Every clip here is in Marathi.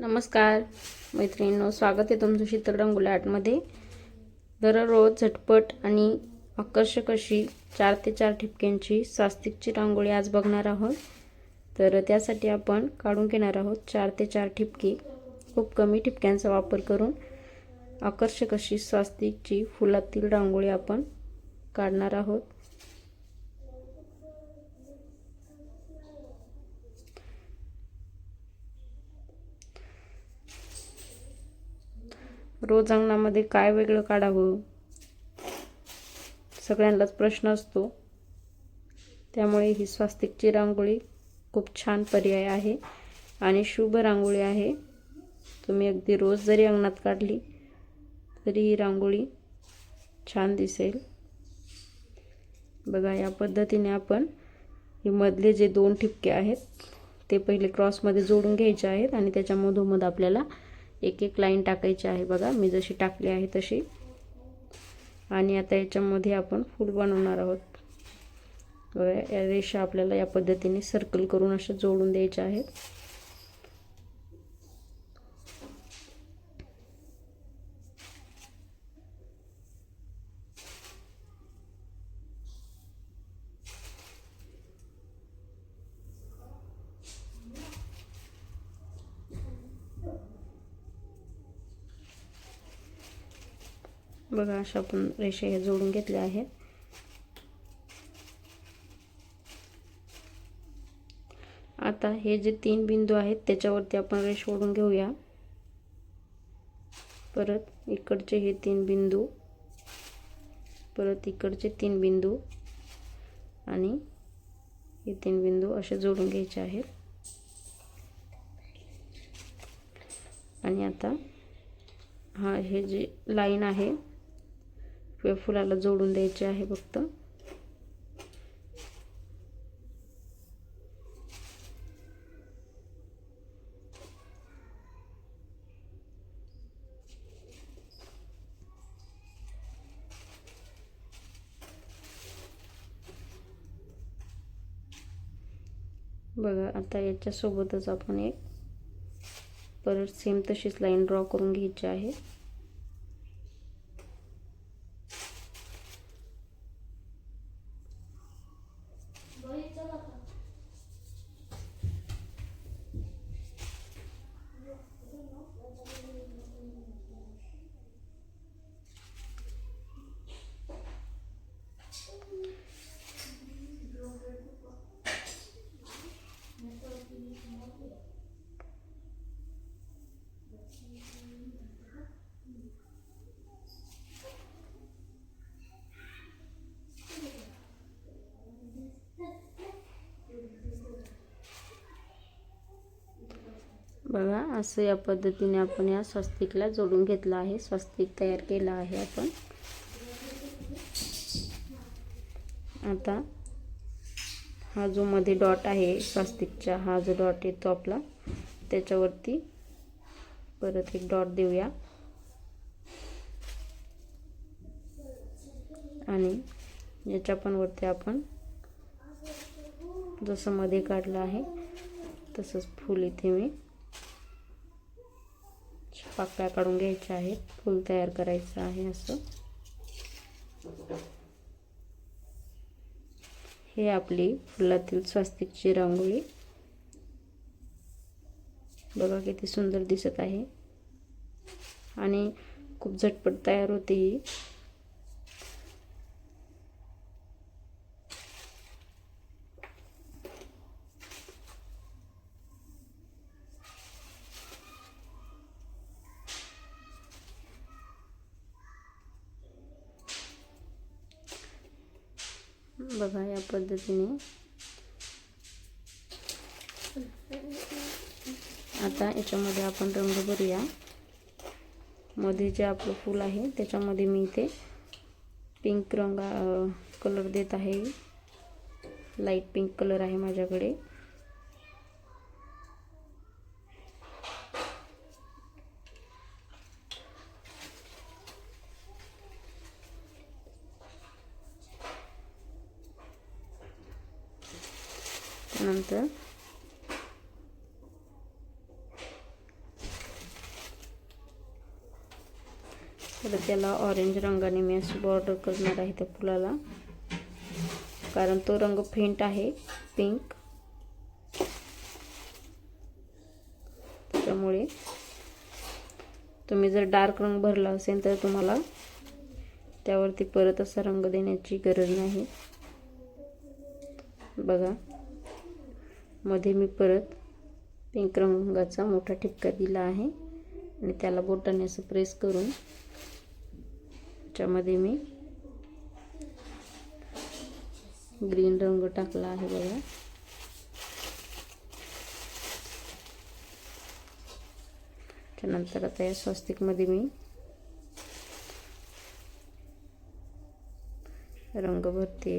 नमस्कार मैत्रिणींनो स्वागत आहे तुमचं शीतल रंगोली आर्टमध्ये दररोज झटपट आणि आकर्षक अशी चार ते चार ठिपक्यांची स्वास्तिकची रांगोळी आज बघणार आहोत. तर त्यासाठी आपण काढून घेणार आहोत चार ते चार ठिपके. खूप कमी ठिपक्यांचा वापर करून आकर्षक अशी स्वास्तिकची फुलातील रांगोळी आपण काढणार आहोत. रोज अंगणामध्ये काय वेगळं काढावं? सगळ्यांनाच प्रश्न असतो. त्यामुळे ही स्वास्तिकची रांगोळी खूप छान पर्याय आहे आणि शुभ रांगोळी आहे. तुम्ही अगदी रोज जरी अंगणात काढली तरी ही रांगोळी छान दिसेल. बघा या पद्धतीने आपण हे मधले जे दोन ठिपके आहेत ते पहिले क्रॉसमध्ये जोडून घ्यायचे आहेत आणि त्याच्यामधोमध आपल्याला एक एक लाईन टाकायची आहे बघा. मी जशी टाकली आहे तशी. आणि आता याच्यामध्ये आपण फूल बनवणार आहोत. बघा या रेषा आपल्याला या पद्धतीने सर्कल करून अशा जोडून द्यायच्या आहेत. बघा अशा आपण रेषा हे जोडून घेतल्या आहेत. आता हे जे तीन बिंदू आहेत त्याच्यावरती आपण रेष ओढून घेऊया. परत इकडचे हे तीन बिंदू परत इकडचे तीन बिंदू आणि हे तीन बिंदू असे जोडून घ्यायचे आहेत. आणि आता हा हे जे लाईन आहे फुलाला जोडून द्यायचे आहे फक्त. बघा आता याच्यासोबतच आपण एक परत सेम तशीच लाईन ड्रॉ करून घ्यायची आहे. बघा असं या पद्धतीने आपण या स्वस्तिकला जोडून घेतलं आहे. स्वस्तिक तयार केलं आहे आपण. आता हा जो मध्ये डॉट आहे स्वस्तिकचा हा जो डॉट येतो आपला त्याच्यावरती परत एक डॉट देऊया. आणि याच्या पण वरती आपण जसं मध्ये काढलं आहे तसंच फूल इथे मी पाकळ्या काढून घ्यायच्या आहेत. फूल तयार करायचं आहे असं. हे आपली फुलातील स्वास्तिकची रांगोळी. बघा किती सुंदर दिसत आहे. आणि खूप झटपट तयार होते ही. बघा या पद्धतीने. आता याच्यामध्ये आपण रंग भरूया. मध्ये जे आपलं फूल आहे त्याच्यामध्ये मी इथे पिंक रंग कलर देत आहे. लाइट पिंक कलर आहे माझ्याकडे. त्यानंतर परत त्याला ऑरेंज रंगाने मी अशी बॉर्डर करणार आहे त्या फुलाला. कारण तो रंग फेंट आहे पिंक त्यामुळे तुम्ही जर डार्क रंग भरला असेल तर तुम्हाला त्यावरती परत असा रंग देण्याची गरज नाही. बघा. मध्ये मी परत पिंक रंगाचा मोठा ठिपका दिला आहे. आणि त्याला बोटाने असं प्रेस करून त्याच्यामध्ये मी ग्रीन रंग टाकला आहे बघा. त्यानंतर आता या स्वस्तिकमध्ये मी रंग भरते.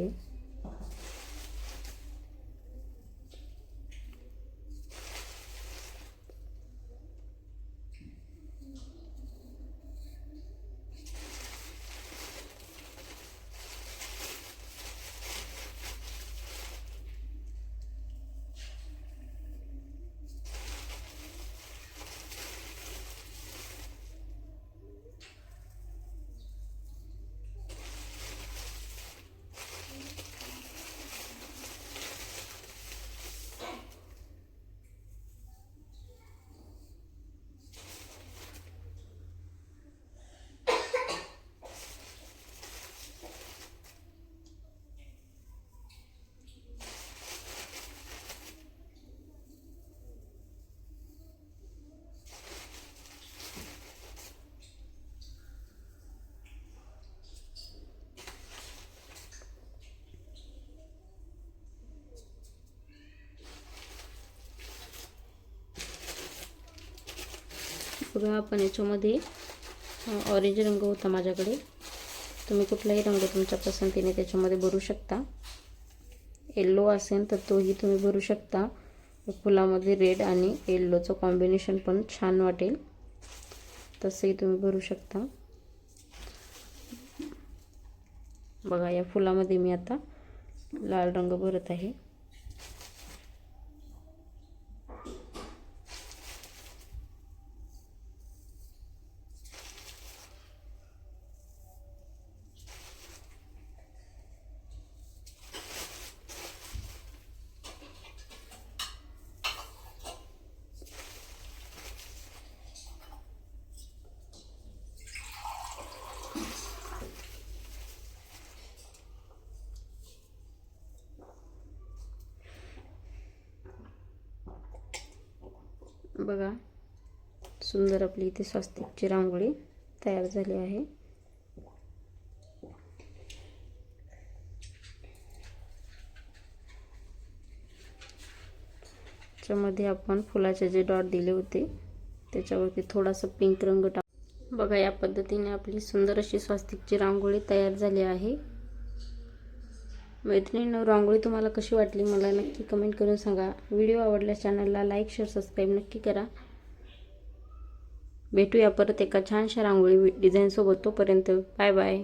बघा आपण याच्यामध्ये ऑरेंज रंग होता माझ्याकडे. तुम्ही कुठलाही रंग तुमच्या पसंतीने त्याच्यामध्ये भरू शकता. येल्लो असेल तर तोही तुम्ही भरू शकता. फुलामध्ये रेड आणि येल्लोचं कॉम्बिनेशन पण छान वाटेल. तसंही तुम्ही भरू शकता. बघा या फुलामध्ये मी आता लाल रंग भरत आहे. बघा सुंदर आपली इथे स्वास्तिकची रांगोळी तयार झाली आहे. त्याच्यामध्ये आपण फुलाचे जे डॉट दिले होते त्याच्यावरती थोडासा पिंक रंग टाक बघा या पद्धतीने आपली सुंदर अशी स्वास्तिकची रांगोळी तयार झाली आहे. मैत्रिणींनो रांगोळी तुम्हाला कशी वाटली मला नक्की कमेंट करून सांगा. व्हिडिओ आवडल्यास चॅनलला लाईक शेअर सबस्क्राईब नक्की करा. भेटूया परत एका छानशा रांगोळी डिझाईनसोबत तोपर्यंत बाय बाय